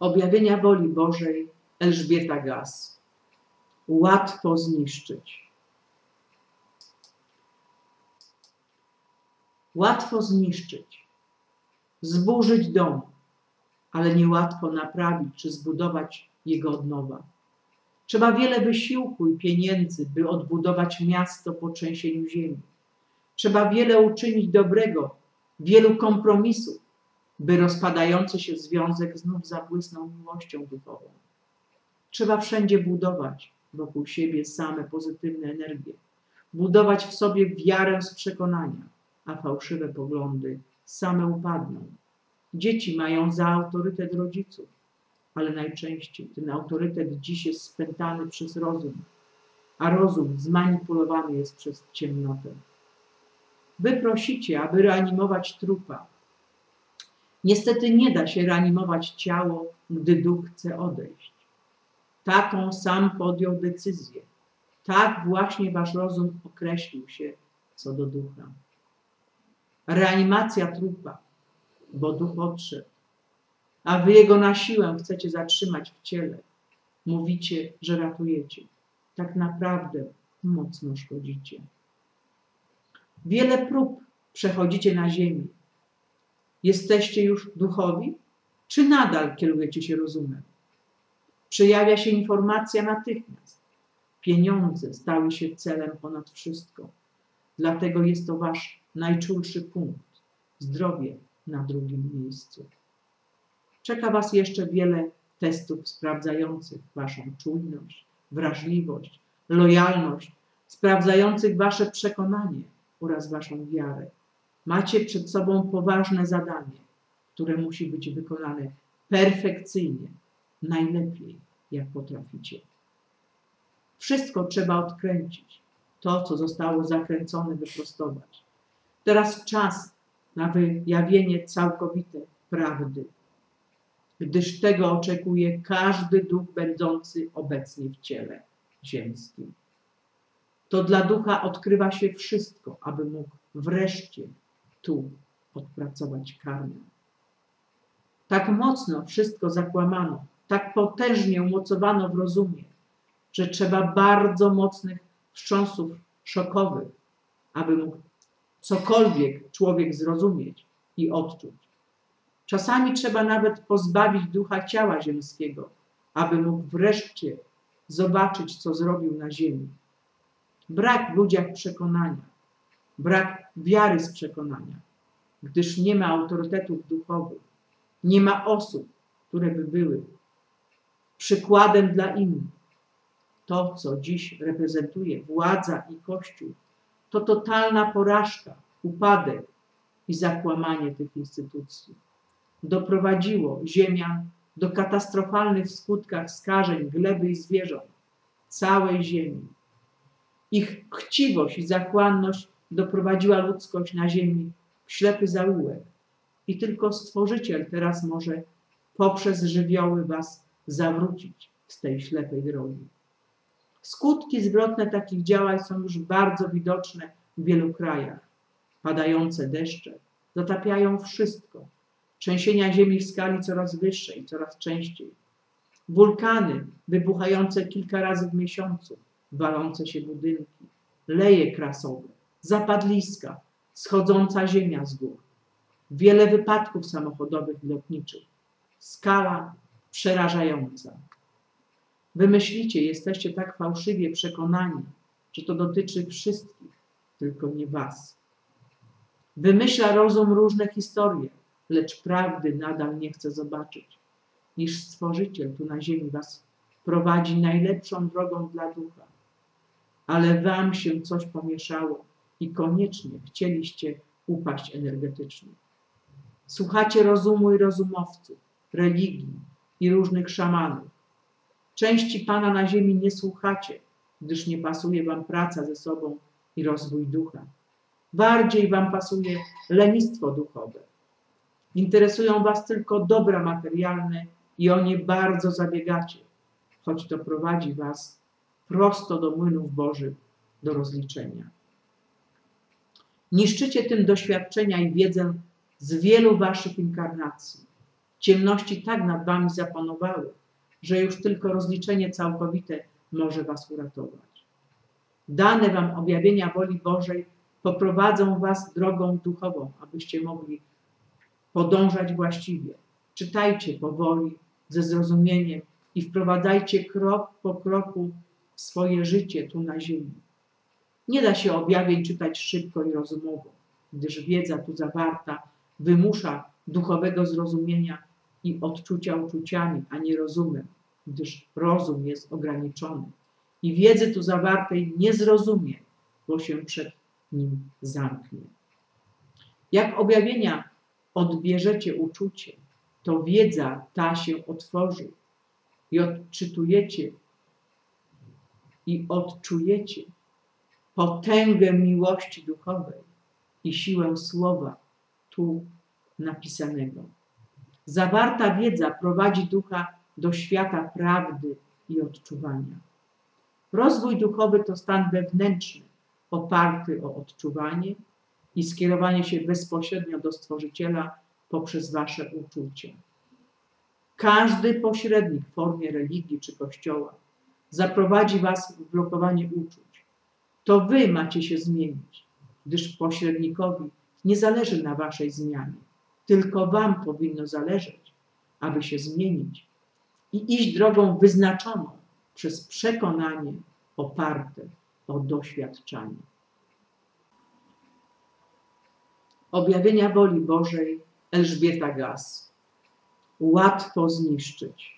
objawienia woli Bożej Elżbieta Gaz. Łatwo zniszczyć. Łatwo zniszczyć, zburzyć dom, ale niełatwo naprawić czy zbudować jego od nowa. Trzeba wiele wysiłku i pieniędzy, by odbudować miasto po trzęsieniu ziemi. Trzeba wiele uczynić dobrego, wielu kompromisów, by rozpadający się związek znów zabłysnął miłością duchową. Trzeba wszędzie budować wokół siebie same pozytywne energie, budować w sobie wiarę z przekonania, a fałszywe poglądy same upadną. Dzieci mają za autorytet rodziców, ale najczęściej ten autorytet dziś jest spętany przez rozum, a rozum zmanipulowany jest przez ciemnotę. Wy prosicie, aby reanimować trupa. Niestety nie da się reanimować ciało, gdy duch chce odejść. Taką sam podjął decyzję. Tak właśnie wasz rozum określił się co do ducha. Reanimacja trupa, bo duch odszedł, a wy jego na siłę chcecie zatrzymać w ciele. Mówicie, że ratujecie. Tak naprawdę mocno szkodzicie. Wiele prób przechodzicie na ziemi. Jesteście już duchowi, czy nadal kierujecie się rozumem? Przejawia się informacja natychmiast. Pieniądze stały się celem ponad wszystko. Dlatego jest to wasz najczulszy punkt. Zdrowie na drugim miejscu. Czeka was jeszcze wiele testów sprawdzających waszą czujność, wrażliwość, lojalność, sprawdzających wasze przekonanie oraz waszą wiarę. Macie przed sobą poważne zadanie, które musi być wykonane perfekcyjnie, najlepiej, jak potraficie. Wszystko trzeba odkręcić. To, co zostało zakręcone, wyprostować. Teraz czas na wyjawienie całkowite prawdy, gdyż tego oczekuje każdy duch będący obecnie w ciele ziemskim. To dla ducha odkrywa się wszystko, aby mógł wreszcie tu odpracować karmę. Tak mocno wszystko zakłamano, tak potężnie umocowano w rozumie, że trzeba bardzo mocnych wstrząsów szokowych, aby mógł cokolwiek człowiek zrozumieć i odczuć. Czasami trzeba nawet pozbawić ducha ciała ziemskiego, aby mógł wreszcie zobaczyć, co zrobił na ziemi. Brak w ludziach przekonania, brak wiary z przekonania, gdyż nie ma autorytetów duchowych, nie ma osób, które by były przykładem dla innych. To, co dziś reprezentuje władza i Kościół, to totalna porażka, upadek i zakłamanie tych instytucji. Doprowadziło ziemian do katastrofalnych skutkach skażeń gleby i zwierząt, całej ziemi. Ich chciwość i zachłanność doprowadziła ludzkość na ziemi w ślepy zaułek. I tylko Stworzyciel teraz może poprzez żywioły was zawrócić z tej ślepej drogi. Skutki zwrotne takich działań są już bardzo widoczne w wielu krajach. Padające deszcze zatapiają wszystko. Trzęsienia ziemi w skali coraz wyższej, coraz częściej. Wulkany wybuchające kilka razy w miesiącu, walące się budynki, leje krasowe, zapadliska, schodząca ziemia z gór. Wiele wypadków samochodowych i lotniczych. Skala przerażająca. Wymyślicie, jesteście tak fałszywie przekonani, że to dotyczy wszystkich, tylko nie was. Wymyśla rozum różne historie, lecz prawdy nadal nie chce zobaczyć, niż Stworzyciel tu na ziemi was prowadzi najlepszą drogą dla ducha. Ale wam się coś pomieszało i koniecznie chcieliście upaść energetycznie. Słuchacie rozumu i rozumowców, religii i różnych szamanów Części Pana na ziemi nie słuchacie, gdyż nie pasuje Wam praca ze sobą i rozwój ducha. Bardziej Wam pasuje lenistwo duchowe. Interesują Was tylko dobra materialne i o nie bardzo zabiegacie, choć to prowadzi Was prosto do młynów Bożych, do rozliczenia. Niszczycie tym doświadczenia i wiedzę z wielu Waszych inkarnacji. Ciemności tak nad wami zapanowały, że już tylko rozliczenie całkowite może was uratować. Dane wam objawienia woli Bożej poprowadzą was drogą duchową, abyście mogli podążać właściwie. Czytajcie powoli, ze zrozumieniem i wprowadzajcie krok po kroku swoje życie tu na ziemi. Nie da się objawień czytać szybko i rozumowo, gdyż wiedza tu zawarta wymusza duchowego zrozumienia i odczucia uczuciami, a nie rozumem, gdyż rozum jest ograniczony. I wiedzy tu zawartej nie zrozumie, bo się przed nim zamknie. Jak objawienia odbierzecie uczucie, to wiedza ta się otworzy i odczytujecie i odczujecie potęgę miłości duchowej i siłę słowa tu napisanego. Zawarta wiedza prowadzi ducha do świata prawdy i odczuwania. Rozwój duchowy to stan wewnętrzny, oparty o odczuwanie i skierowanie się bezpośrednio do Stworzyciela poprzez wasze uczucie. Każdy pośrednik w formie religii czy kościoła zaprowadzi was w blokowanie uczuć. To wy macie się zmienić, gdyż pośrednikowi nie zależy na waszej zmianie. Tylko wam powinno zależeć, aby się zmienić i iść drogą wyznaczoną przez przekonanie oparte o doświadczanie. Objawienia woli Bożej Elżbieta Gaz. Łatwo zniszczyć.